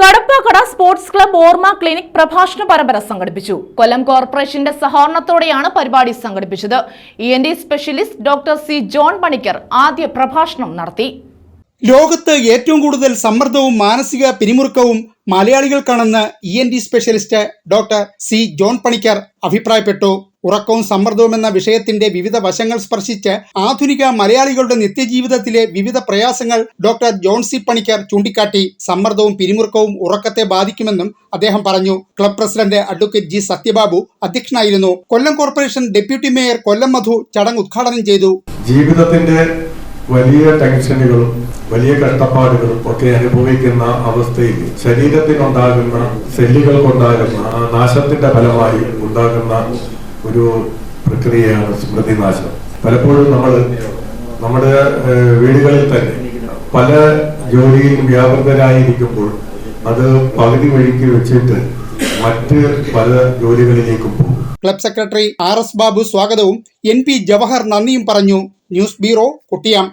Kadappakada sports club ഓർമ്മ clinic പ്രഭാഷണ പരമ്പര സംഘടിപ്പിച്ചു. കൊല്ലം കോർപ്പറേഷന്റെ സഹകരണത്തോടെയാണ് പരിപാടി സംഘടിപ്പിച്ചത്. E N T specialist doctor C John Panicker ആദ്യ പ്രഭാഷണം നടത്തി. ലോകത്ത് ഏറ്റവും കൂടുതൽ സമ്മർദ്ദവും മാനസിക പിരിമുറുക്കവും മലയാളികൾക്കാണെന്ന് E N T specialist doctor C John Panicker അഭിപ്രായപ്പെട്ടു. ഉറക്കവും സമ്മർദ്ദവും എന്ന വിഷയത്തിന്റെ വിവിധ വശങ്ങൾ സ്പർശിച്ച് ആധുനിക മലയാളികളുടെ നിത്യജീവിതത്തിലെ വിവിധ പ്രയാസങ്ങൾ ഡോക്ടർ ജോൺ സി പണിക്കർ ചൂണ്ടിക്കാട്ടി. സമ്മർദ്ദവും പിരിമുറുക്കവും ഉറക്കത്തെ ബാധിക്കുമെന്നും അദ്ദേഹം പറഞ്ഞു. Club president advocate G Sathyababu അധ്യക്ഷനായിരുന്നു. Kollam corporation deputy mayor Kollam Madhu ചടങ്ങ് ഉദ്ഘാടനം ചെയ്തു. ജീവിതത്തിന്റെ വലിയ ടെൻഷനുകളും വലിയ കഷ്ടപ്പാടുകളും ഒക്കെ അനുഭവിക്കുന്ന അവസ്ഥയിൽ ശരീരത്തിനുണ്ടാകുന്ന സെല്ലുകൾക്കുണ്ടാകുന്ന നാശത്തിന്റെ ഫലമായി ഉണ്ടാകുന്ന ഒരു പ്രക്രിയയാണ് സ്മൃതിനാശം. പലപ്പോഴും നമ്മൾ നമ്മുടെ വീടുകളിൽ തന്നെ പല ജോലിയിലും വ്യാപൃതരായിരിക്കുമ്പോൾ അത് പകുതി വഴിക്ക് വെച്ചിട്ട് മറ്റ് പല ജോലികളിലേക്കും പോകും. Club secretary R S Babu സ്വാഗതവും. എൻ പി ജവഹർ നന്ദിയും പറഞ്ഞു. News bureau കുട്ടിയാം.